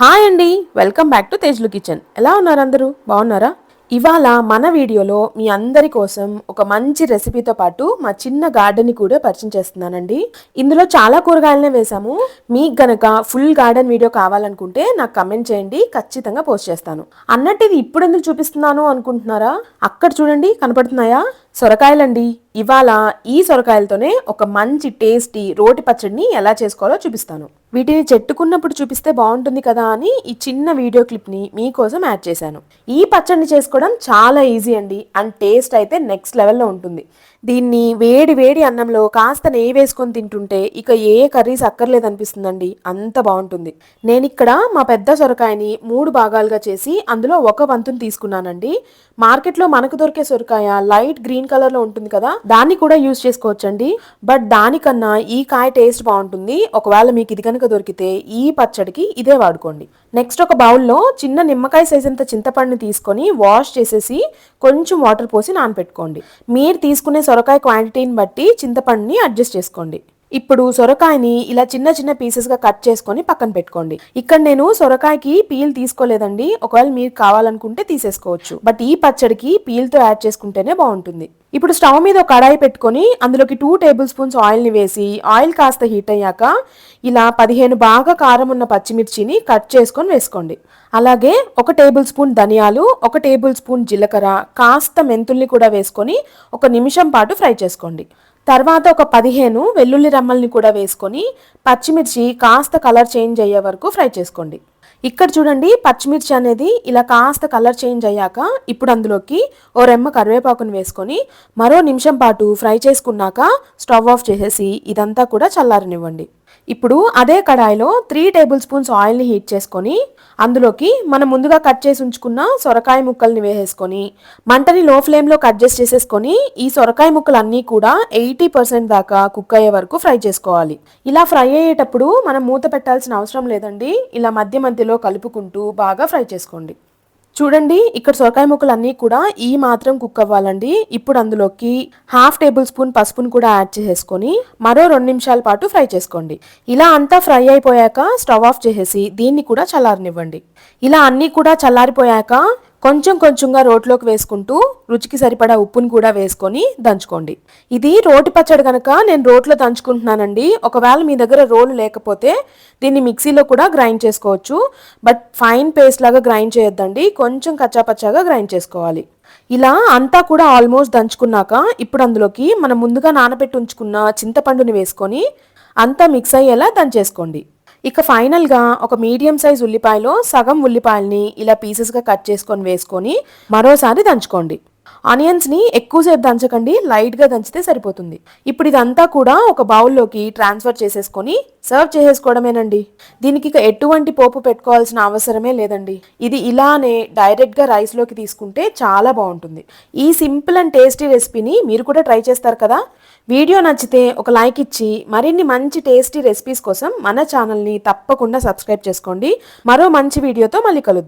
Hi అండి. Welcome back to తేజ్లు kitchen. ఎలా ఉన్నారు అందరూ? బాగున్నారా? ఇవాళ మన వీడియోలో మీ అందరి కోసం ఒక మంచి రెసిపీతో పాటు మా చిన్న గార్డెన్ కూడా పరిచయం చేస్తున్నానండి. ఇందులో చాలా కూరగాయలనే వేసాము మీకు గనక ఫుల్ గార్డెన్ వీడియో కావాలనుకుంటే నాకు కమెంట్ చేయండి. ఖచ్చితంగా పోస్ట్ చేస్తాను. అన్నట్టు ఇది ఇప్పుడు ఎందుకు చూపిస్తున్నాను అనుకుంటున్నారా? అక్కడ చూడండి. కనపడుతున్నాయా? సొరకాయలండి. ఇవాళ ఈ సొరకాయలతోనే ఒక మంచి టేస్టీ రోటి పచ్చడిని ఎలా చేసుకోవాలో చూపిస్తాను. వీటిని చెట్టుకున్నప్పుడు చూపిస్తే బాగుంటుంది కదా అని ఈ చిన్న వీడియో క్లిప్ని మీకోసం యాడ్ చేశాను. ఈ పచ్చడిని చేసుకోవడం చాలా ఈజీ అండి. అండ్ టేస్ట్ అయితే నెక్స్ట్ లెవెల్లో ఉంటుంది. దీన్ని వేడి వేడి అన్నంలో కాస్త నెయ్యి వేసుకొని తింటుంటే ఇక ఏ కర్రీస్ అక్కర్లేదు అనిపిస్తుందండి. అంత బాగుంటుంది. నేను ఇక్కడ మా పెద్ద సొరకాయని మూడు భాగాలుగా చేసి అందులో ఒక వంతుని తీసుకున్నానండి. మార్కెట్లో మనకు దొరికే సొరకాయ లైట్ గ్రీన్ కలర్లో ఉంటుంది కదా దాన్ని కూడా యూజ్ చేసుకోవచ్చండి. బట్ దానికన్నా ఈ కాయ టేస్ట్ బాగుంటుంది. ఒకవేళ మీకు ఇది కనుక దొరికితే ఈ పచ్చడికి ఇదే వాడుకోండి. నెక్స్ట్ ఒక బౌల్లో చిన్న నిమ్మకాయ సైజ్ అంత చింతపండుని తీసుకొని వాష్ చేసేసి కొంచెం వాటర్ పోసి నానపెట్టుకోండి. మీరు తీసుకునే సొరకాయ క్వాంటిటీని బట్టి చింతపండుని అడ్జస్ట్ చేసుకోండి. ఇప్పుడు సొరకాయని ఇలా చిన్న చిన్న పీసెస్గా కట్ చేసుకొని పక్కన పెట్టుకోండి. ఇక్కడ నేను సొరకాయకి పీల్ తీసుకోలేదండి. ఒకవేళ మీరు కావాలనుకుంటే తీసేసుకోవచ్చు. బట్ ఈ పచ్చడికి పీల్తో యాడ్ చేసుకుంటేనే బాగుంటుంది. ఇప్పుడు స్టవ్ మీద ఒక కడాయి పెట్టుకొని అందులోకి టూ టేబుల్ స్పూన్స్ ఆయిల్ని వేసి ఆయిల్ కాస్త హీట్ అయ్యాక ఇలా పదిహేను బాగా కారం ఉన్న పచ్చిమిర్చిని కట్ చేసుకొని వేసుకోండి. అలాగే ఒక టేబుల్ స్పూన్ ధనియాలు ఒక టేబుల్ స్పూన్ జీలకర్ర కాస్త మెంతుల్ని కూడా వేసుకొని ఒక నిమిషం పాటు ఫ్రై చేసుకోండి. తర్వాత ఒక పదిహేను వెల్లుల్లి రమ్మల్ని కూడా వేసుకొని పచ్చిమిర్చి కాస్త కలర్ చేంజ్ అయ్యే వరకు ఫ్రై చేసుకోండి. ఇక్కడ చూడండి పచ్చిమిర్చి అనేది ఇలా కాస్త కలర్ చేంజ్ అయ్యాక ఇప్పుడు అందులోకి ఓ రెమ్మ కరివేపాకుని వేసుకొని మరో నిమిషం పాటు ఫ్రై చేసుకున్నాక స్టవ్ ఆఫ్ చేసేసి ఇదంతా కూడా చల్లారనివ్వండి. ఇప్పుడు అదే కడాయిలో త్రీ టేబుల్ స్పూన్స్ ఆయిల్ని హీట్ చేసుకొని అందులోకి మనం ముందుగా కట్ చేసి ఉంచుకున్న సొరకాయ ముక్కల్ని వేసేసుకొని మంటని లో ఫ్లేమ్లో కట్ చేసి చేసేసుకొని ఈ సొరకాయ ముక్కలు అన్నీ కూడా ఎయిటీ పర్సెంట్ దాకా కుక్ అయ్యే వరకు ఫ్రై చేసుకోవాలి. ఇలా ఫ్రై అయ్యేటప్పుడు మనం మూత పెట్టాల్సిన అవసరం లేదండి. ఇలా మధ్య మధ్యలో కలుపుకుంటూ బాగా ఫ్రై చేసుకోండి. చూడండి ఇక్కడ సొరకాయ ముక్కలు అన్నీ కూడా ఈ మాత్రం కుక్ అవ్వాలండి. ఇప్పుడు అందులోకి హాఫ్ టేబుల్ స్పూన్ పసుపును కూడా యాడ్ చేసేసుకొని మరో రెండు నిమిషాల పాటు ఫ్రై చేసుకోండి. ఇలా అంతా ఫ్రై అయిపోయాక స్టవ్ ఆఫ్ చేసేసి దీన్ని కూడా చల్లారనివ్వండి. ఇలా అన్నీ కూడా చల్లారిపోయాక కొంచెం కొంచెంగా రోట్లోకి వేసుకుంటూ రుచికి సరిపడా ఉప్పును కూడా వేసుకొని దంచుకోండి. ఇది రోటి పచ్చడి కనుక నేను రోట్లో దంచుకుంటున్నానండి. ఒకవేళ మీ దగ్గర రోలు లేకపోతే దీన్ని మిక్సీలో కూడా గ్రైండ్ చేసుకోవచ్చు. బట్ ఫైన్ పేస్ట్ లాగా గ్రైండ్ చేయొద్దండి. కొంచెం కచ్చాపచ్చాగా గ్రైండ్ చేసుకోవాలి. ఇలా అంతా కూడా ఆల్మోస్ట్ దంచుకున్నాక ఇప్పుడు అందులోకి మనం ముందుగా నానబెట్టి ఉంచుకున్న చింతపండుని వేసుకొని అంతా మిక్స్ అయ్యేలా దంచేసుకోండి. ఇక ఫైనల్గా ఒక మీడియం సైజ్ ఉల్లిపాయలో సగం ఉల్లిపాయల్ని ఇలా పీసెస్గా కట్ చేసుకొని వేసుకొని మరోసారి దంచుకోండి. ఆనియన్స్ని ఎక్కువసేపు దంచకండి లైట్గా దంచితే సరిపోతుంది. ఇప్పుడు ఇదంతా కూడా ఒక బౌల్లోకి ట్రాన్స్ఫర్ చేసేసుకొని సర్వ్ చేసేసుకోవడమేనండి. దీనికి ఇక ఎటువంటి పోపు పెట్టుకోవాల్సిన అవసరమే లేదండి. ఇది ఇలానే డైరెక్ట్గా రైస్లోకి తీసుకుంటే చాలా బాగుంటుంది. ఈ సింపుల్ అండ్ టేస్టీ రెసిపీని మీరు కూడా ట్రై చేస్తారు కదా? వీడియో నచ్చితే ఒక లైక్ ఇచ్చి మరిన్ని మంచి టేస్టీ రెసిపీస్ కోసం మన ఛానల్ని తప్పకుండా సబ్స్క్రైబ్ చేసుకోండి. మరో మంచి వీడియోతో మళ్ళీ కలుద్దాం.